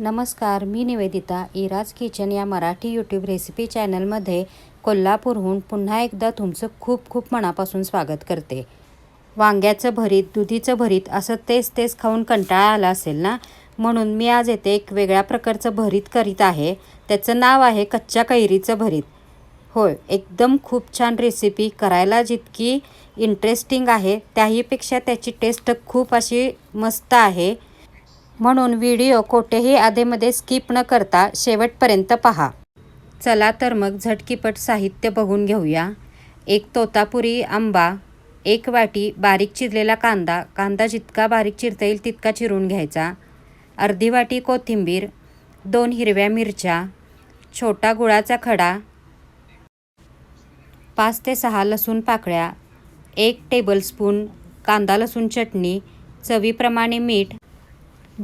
नमस्कार मी Nivedita Ira's kitchen या Marathi YouTube recipe चॅनलमध्ये कोल्हापूरहून पुन्हा एकदा तुमचं खूप खूप मनापासून स्वागत करते. वांग्याचं भरीत दुधीचं भरीत असं तेच तेच खाऊन कंटाळा आला असेल ना? म्हणून मी आज येथे एक वेगळ्या प्रकारचं भरीत करीत आहे. त्याचं नाव आहे कच्च्या कैरीचं भरीत. होय एकदम खूप छान रेसिपी करायला जितकी इंटरेस्टिंग आहे त्याहीपेक्षा त्याची टेस्ट खूप अशी मस्त आहे. म्हणून व्हिडिओ कोठेही आधेमध्ये स्किप न करता शेवटपर्यंत पहा. चला तर मग झटकीपट साहित्य बघून घेऊया. एक तोतापुरी आंबा एक वाटी बारीक चिरलेला कांदा कांदा जितका बारीक चिरता येईल तितका चिरून घ्यायचा. अर्धी वाटी कोथिंबीर दोन हिरव्या मिरच्या छोटा गुळाचा खडा पाच ते सहा लसूण पाकळ्या एक टेबलस्पून कांदा लसूण चटणी चवीप्रमाणे मीठ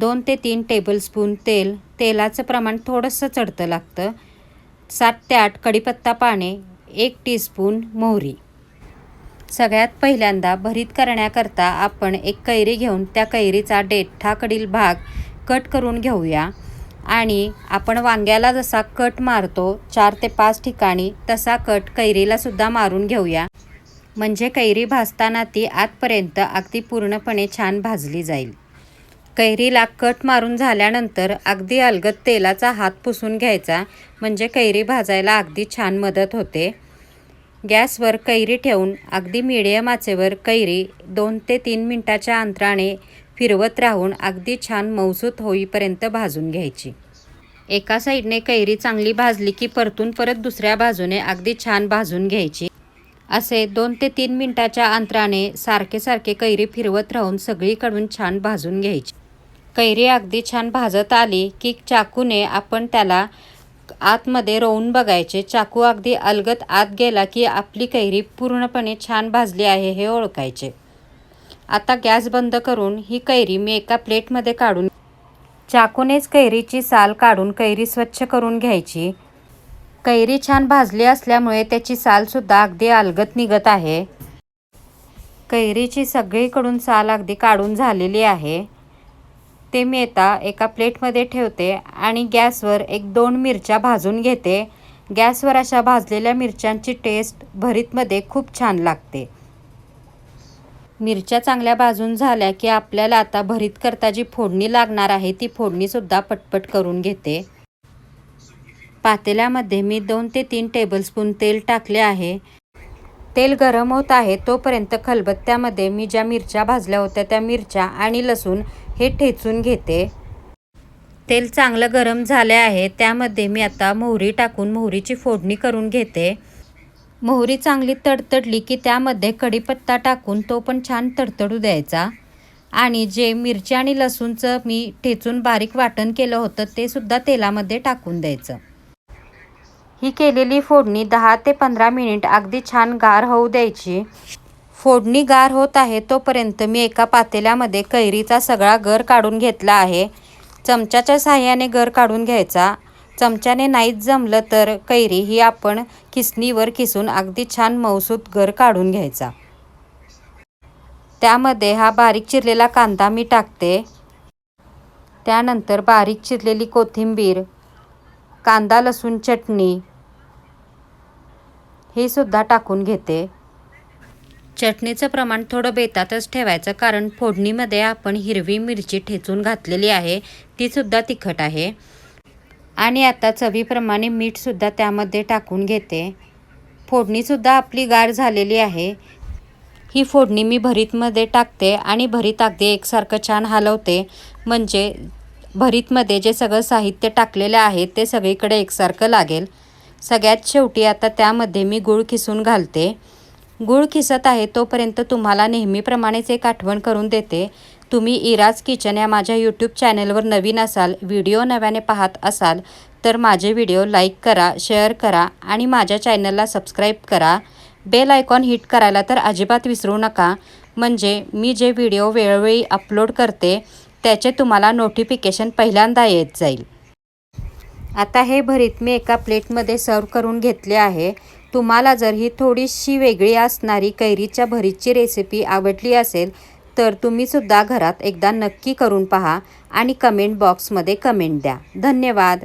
दोन ते तीन टेबलस्पून तेल. तेलाचं प्रमाण थोडंसं चढतं लागतं. सात ते आठ कढीपत्ता पाने एक टीस्पून मोहरी. सगळ्यात पहिल्यांदा भरीत करण्याकरता आपण एक कैरी घेऊन त्या कैरीचा देठाकडील भाग कट करून घेऊया. आणि आपण वांग्याला जसा कट मारतो चार ते पाच ठिकाणी तसा कट कैरीलासुद्धा मारून घेऊया. म्हणजे कैरी भाजताना ती आतपर्यंत अगदी पूर्णपणे छान भाजली जाईल. कैरीला कट मारून झाल्यानंतर अगदी अलगद तेलाचा हात पुसून घ्यायचा म्हणजे कैरी भाजायला अगदी छान मदत होते. गॅसवर कैरी ठेवून अगदी मिडियम आचेवर कैरी दोन ते तीन मिनटाच्या अंतराने फिरवत राहून अगदी छान मौसूत होईपर्यंत भाजून घ्यायची. एका साईडने कैरी चांगली भाजली की परतून परत दुसऱ्या बाजूने अगदी छान भाजून घ्यायची. असे दोन ते तीन मिनटाच्या अंतराने सारखे सारखे कैरी फिरवत राहून सगळीकडून छान भाजून घ्यायची. कैरी अगदी छान भाजत आली की चाकूने आपण त्याला आतमध्ये रोवून बघायचे. चाकू अगदी अलगत आत गेला की आपली कैरी पूर्णपणे छान भाजली आहे हे ओळखायचे. आता गॅस बंद करून ही कैरी मी एका प्लेटमध्ये काढून चाकूनेच कैरीची साल काढून कैरी स्वच्छ करून घ्यायची. कैरी छान भाजली असल्यामुळे त्याची सालसुद्धा अगदी अलगत निघत आहे. कैरीची सगळीकडून साल अगदी काढून झालेली आहे. ते मी आता एका प्लेटमध्ये ठेवते आणि गॅसवर एक दोन मिरच्या भाजून घेते. गॅसवर अशा भाजलेल्या मिरच्यांची टेस्ट भरीतमध्ये खूप छान लागते. मिरच्या चांगल्या भाजून झाल्या की आपल्याला आता भरीत करता जी फोडणी लागणार आहे ती फोडणीसुद्धा पटपट करून घेते. पातेल्यामध्ये मी दोन ते तीन टेबलस्पून तेल टाकले आहे. तेल गरम होत आहे तोपर्यंत खलबत्त्यामध्ये मी ज्या मिरच्या भाजल्या होत्या त्या मिरच्या आणि लसूण हे ठेचून घेते. तेल चांगलं गरम झाले आहे त्यामध्ये मी आता मोहरी टाकून मोहरीची फोडणी करून घेते. मोहरी चांगली तडतडली की त्यामध्ये कढीपत्ता टाकून तो पण छान तडतडू द्यायचा. आणि जे मिरची आणि लसूणचं मी ठेचून बारीक वाटण केलं होतं ते सुद्धा तेलामध्ये टाकून द्यायचं. ही केलेली फोडणी दहा ते पंधरा मिनिट अगदी छान गार होऊ द्यायची. फोडणी गार होत आहे तोपर्यंत मी एका पातेल्यामध्ये कैरीचा सगळा गर काढून घेतला आहे. चमच्याच्या साह्याने गर काढून घ्यायचा. चमच्याने नाहीच जमलं तर कैरी ही आपण किसणीवर किसून अगदी छान मौसूत गर काढून घ्यायचा. त्यामध्ये हा बारीक चिरलेला कांदा मी टाकते. त्यानंतर बारीक चिरलेली कोथिंबीर कांदा लसूण चटणी हे सुद्धा टाकून घेते. चटणीचं प्रमाण थोडं बेतातच ठेवायचं कारण फोडणीमध्ये आपण हिरवी मिरची ठेचून घातलेली आहे. तीसुद्धा तिखट आहे. आणि आता चवीप्रमाणे मीठसुद्धा त्यामध्ये टाकून घेते. फोडणीसुद्धा आपली गार झालेली आहे. ही फोडणी मी भरीतमध्ये टाकते आणि भरीत अगदी एकसारखं छान हलवते. म्हणजे भरीतमध्ये जे सगळं साहित्य टाकलेलं आहे ते सगळीकडे एकसारखं लागेल. सगळ्यात शेवटी आता त्यामध्ये मी गूळ खिसून घालते. गूळ खिसत आहे तोपर्यंत तुम्हाला नेहमीप्रमाणेच एक आठवण करून देते. तुम्ही इराज किचन या माझ्या यूट्यूब चॅनलवर नवीन असाल व्हिडिओ नव्याने पाहत असाल तर माझे व्हिडिओ लाईक करा शेअर करा आणि माझ्या चॅनलला सबस्क्राईब करा. बेल आयकॉन हिट करायला तर अजिबात विसरू नका. म्हणजे मी जे व्हिडिओ वेळोवेळी अपलोड करते त्याचे तुम्हाला नोटिफिकेशन पहिल्यांदा येत जाईल. आता हे भरीत मी एका प्लेटमध्ये सर्व करून घेतले आहे. तुम्हाला जर ही थोडीशी वेगळी असणारी कैरीच्या भरीतची रेसिपी आवडली असेल तर तुम्हीसुद्धा घरात एकदा नक्की करून पहा आणि कमेंट बॉक्समध्ये कमेंट द्या. धन्यवाद!